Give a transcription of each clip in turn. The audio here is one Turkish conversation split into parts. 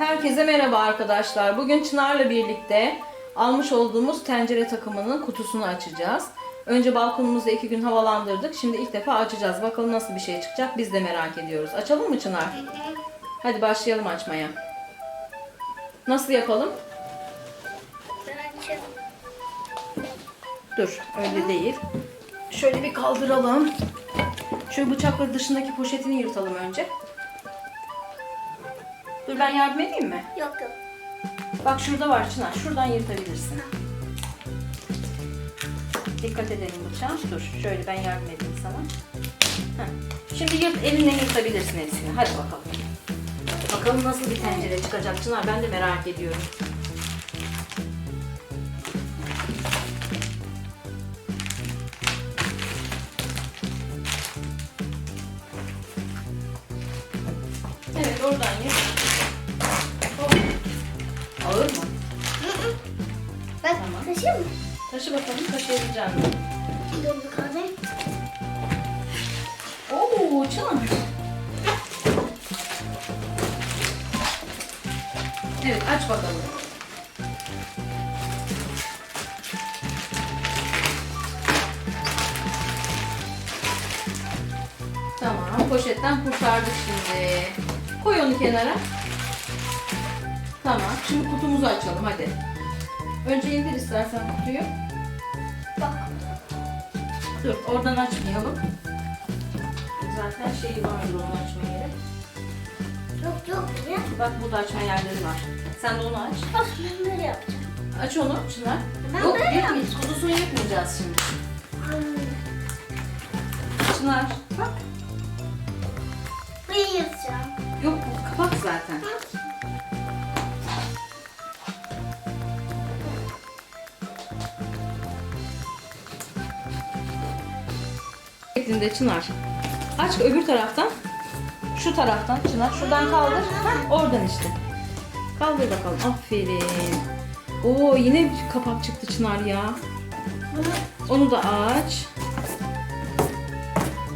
Herkese merhaba arkadaşlar. Bugün Çınar'la birlikte almış olduğumuz tencere takımının kutusunu açacağız. Önce balkonumuzu iki gün havalandırdık. Şimdi ilk defa açacağız. Bakalım nasıl bir şey çıkacak biz de merak ediyoruz. Açalım mı Çınar? Hadi başlayalım açmaya. Nasıl yapalım? Dur öyle değil. Şöyle bir kaldıralım. Şu bıçakla dışındaki poşetini yırtalım önce. Ben yardım edeyim mi? Yok yok. Bak şurada var Çınar. Şuradan yırtabilirsin. Dikkat edelim bıçağa. Dur şöyle ben yardım edeyim sana. Heh. Şimdi yırt, elinle yırtabilirsin hepsini. Hadi bakalım. Bakalım nasıl bir tencere çıkacak Çınar. Ben de merak ediyorum. Evet oradan yırt. Taşı bakalım taşıyabileceğim mi? Dur bakalım. Oo Çınar. Evet aç bakalım. Tamam poşetten kurtardık şimdi. Koy onu kenara. Tamam şimdi kutumuzu açalım hadi. Önce indir istersen kutuyu. Dur oradan açmayalım. Zaten şeyi vardır onu açma yeri. Yok yok ya. Bak burada açma yerleri var. Sen de onu aç. Bak ben böyle yapacağım. Aç onu Çınar. Ben Yok böyle yırtmayacağız. Kutusunu yırtmayacağız şimdi. Çınar bak. Burayı Şeklinde Çınar. Aç öbür taraftan. Şu taraftan Çınar. Şuradan kaldır. Heh, oradan işte. Kaldır bakalım. Aferin. Oo yine bir kapak çıktı Çınar ya. Onu da aç.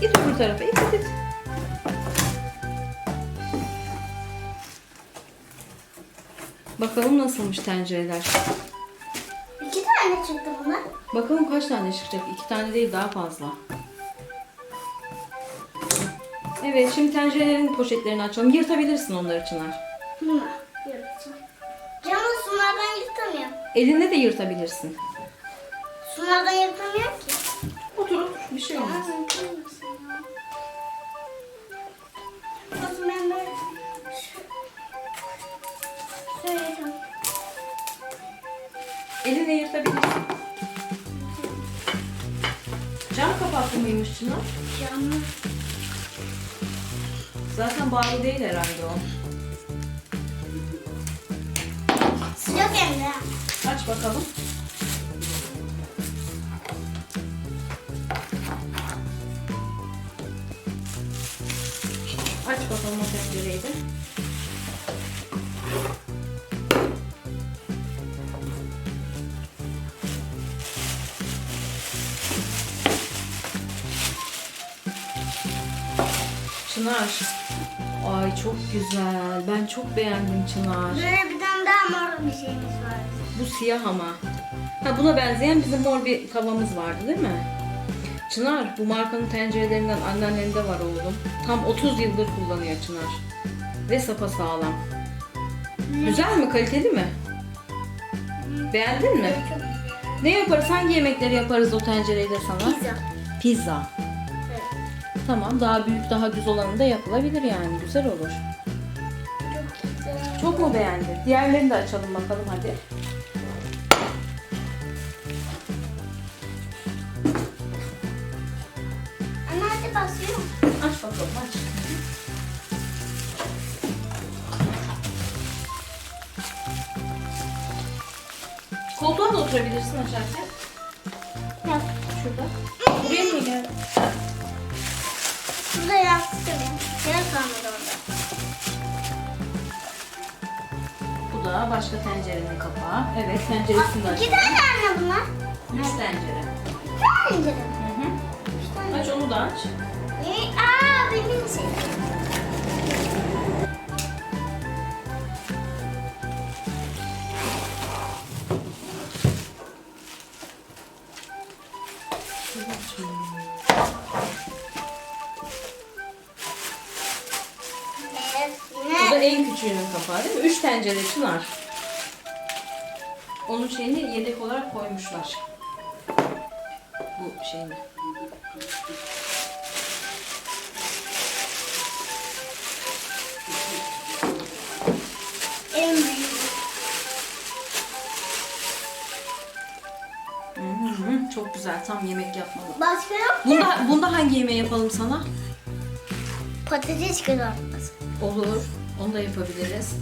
Git öbür tarafa. İt it it. Bakalım nasılmış tencereler. iki tane çıktı buna. Bakalım kaç tane çıkacak? İki tane değil daha fazla. Evet şimdi tencerelerin poşetlerini açalım. Yırtabilirsin onları Çınar. Bunu yırtacağım. Canım sulardan yırtamıyor. Elinle de yırtabilirsin. Sulardan yırtamıyor ki. Otur otur bir şey olmaz. Bakın ben böyle şöyle yapıyorum. Elinle yırtabilirsin. Cam kapaklı mıymış Çınar? Canlı. Zaten bağlı değil herhalde o. Sıcak hem de. Aç bakalım. Aç bakalım o tencereyi de. Çınar. Ay çok güzel. Ben çok beğendim Çınar. Böyle bir tane daha mor bir şeyimiz var. Bu siyah ama. Ha buna benzeyen bizim mor bir tavamız vardı değil mi? Çınar bu markanın tencerelerinden anneannemde var oğlum. Tam 30 yıldır kullanıyor Çınar. Ve sapa sağlam. Güzel mi? Kaliteli mi? Beğendin mi? Ne yaparız? Hangi yemekleri yaparız o tencereyle sana? Pizza. Pizza. Tamam daha büyük daha düz olanı da yapılabilir yani. Güzel olur. Çok güzel. Çok mu beğendin? Diğerlerini de açalım bakalım hadi. Anne hadi basıyorum. Aç bakalım aç. Koltuğa da oturabilirsin. Yap. Şurada. Buraya mı gel? Kalmadı orada. Bu da başka tencerenin kapağı. Evet tenceresini de İki tane anne bunlar. Üç tencere. İndirim. Hı hı. Üç tane. Aç onu da aç. Ee, Aa benim şey. Tencere çınar. Onun şeyini yedek olarak koymuşlar. Bu şeyini. En büyük. Hmm, çok güzel. Tam yemek yapmalı. Başka yok ki. Bunda, bunda hangi yemeği yapalım sana? Patates kızartması. Olur. Onu da yapabiliriz.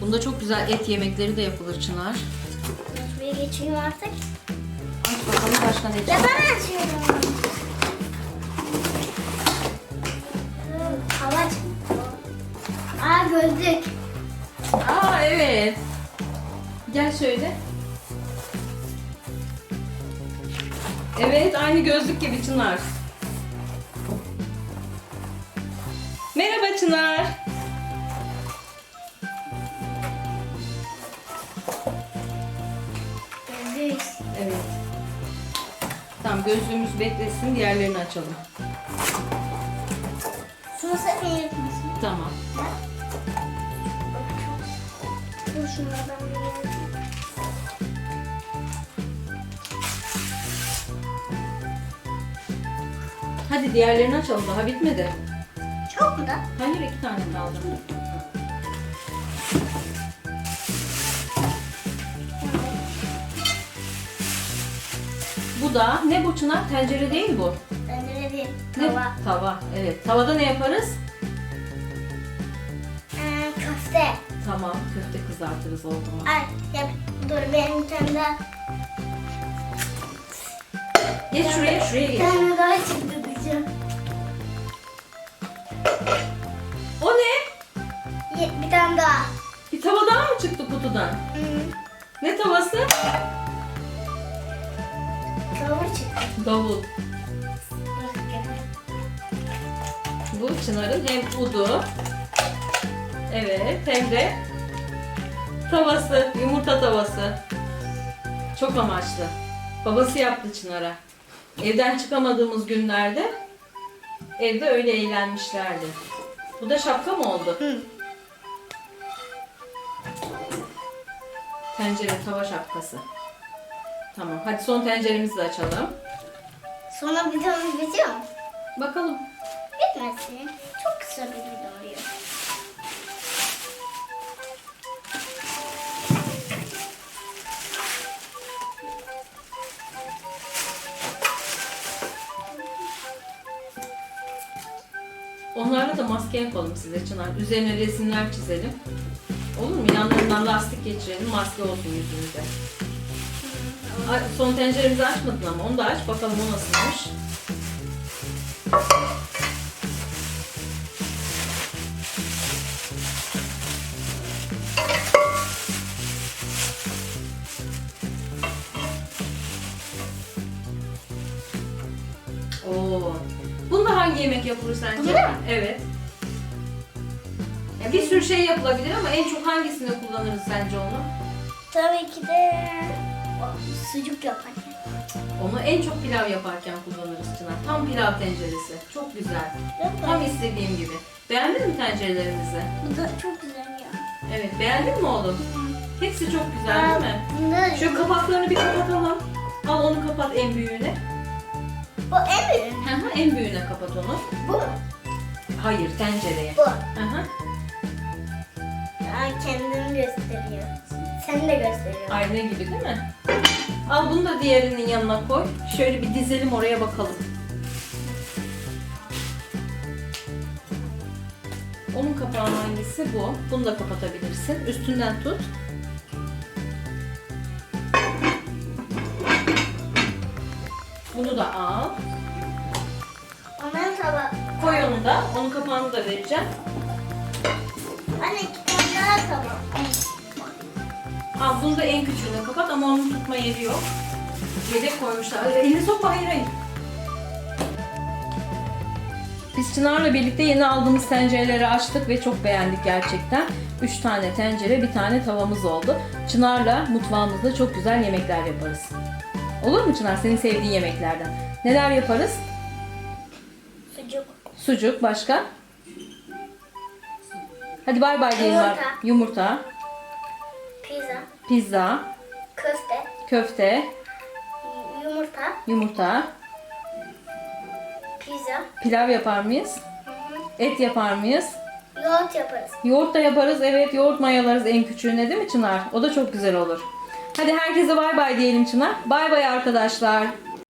Bunda çok güzel et yemekleri de yapılır Çınar. Şuraya geçeyim artık. Aç bakalım başka ne Ya çıkacak. ben açıyorum. Hava Aa gözlük. Aa evet. Gel şöyle. Evet aynı gözlük gibi Çınar. Merhaba Çınar. Evet. Tamam gözlüğümüz beklesin diğerlerini açalım. Şunu sakın yırtmasın. Tamam. Dur şunlardan bir. Hadi diğerlerini açalım daha bitmedi. Çok mu da? Hayır iki tane kaldı. Bu da ne bu Çınar? Tencere değil bu. Tencere değil. Ne? Tava. Tava. Evet. Tavada ne yaparız? Ee, köfte. Tamam. Köfte kızartırız o zaman. Ay ya dur benim bir tane daha. Geç şuraya, şuraya Bir geç. tane daha çıktı diyeceğim. O ne? Bir tane daha. Bir tava daha mı çıktı kutudan? Hı. Ne tavası? Çıktı. Davul. Gel. Bu Çınar'ın hem udu, evet hem de tavası, yumurta tavası. Çok amaçlı. Babası yaptı Çınar'a. Evden çıkamadığımız günlerde evde öyle eğlenmişlerdi. Bu da şapka mı oldu? Hı. Tencere, tava şapkası. Tamam. Hadi son tenceremizi de açalım. Sonra videomuz bitiyor mu? Bakalım. Bitmesin. Çok kısa bir video oluyor. Onlarla da maske yapalım size Çınar. Üzerine resimler çizelim. Olur mu? Yanlarından lastik geçirelim. Maske olsun yüzünüze. Son tenceremizi açmadın ama onu da aç. Bakalım o nasılmış. Oo. Bunda hangi yemek yapılır sence? Bunda mı? Evet. Ya bir sürü şey yapılabilir ama en çok hangisini kullanırız sence onu? Tabii ki de sucuk yaparken. Onu en çok pilav yaparken kullanırız Çınar. Tam pilav tenceresi. Çok güzel. Tam Yapar. istediğim gibi. Beğendin mi tencerelerimizi? Bu da çok güzel ya. Evet. Beğendin mi oğlum? Hepsi çok güzel değil mi? Bunda Şu kapaklarını bir kapatalım. Al onu kapat en büyüğüne. bu en büyük. Hı hı, en büyüğüne kapat onu. Bu mu? Hayır tencereye. Bu. Hı hı. Aa, kendini gösteriyor. Sen de gösteriyor. Ayna gibi değil mi? Al bunu da diğerinin yanına koy. Şöyle bir dizelim oraya bakalım. Onun kapağı hangisi? Bu. Bunu da kapatabilirsin. Üstünden tut. Bunu da al. Ondan sonra Koy onu da. Onun kapağını da vereceğim. anne daha tamam. Al bunu da en küçüğüne kapat ama onun tutma yeri yok. Yedek koymuşlar. Elini sokma hayır hayır. Biz Çınar'la birlikte yeni aldığımız tencereleri açtık ve çok beğendik gerçekten. 3 tane tencere, bir tane tavamız oldu. Çınar'la mutfağımızda çok güzel yemekler yaparız. Olur mu Çınar? Senin sevdiğin yemeklerden. Neler yaparız? Sucuk. Sucuk, başka? Hadi bay bay diyelim. Yumurta. Yumurta, Pizza. Köfte. köfte, Yumurta. yumurta, Pizza. pilav yapar mıyız? Et yapar mıyız? Yoğurt yaparız. Yoğurt da yaparız. Evet yoğurt mayalarız en küçüğüne değil mi Çınar? O da çok güzel olur. Hadi herkese bay bay diyelim Çınar. Bay bay arkadaşlar.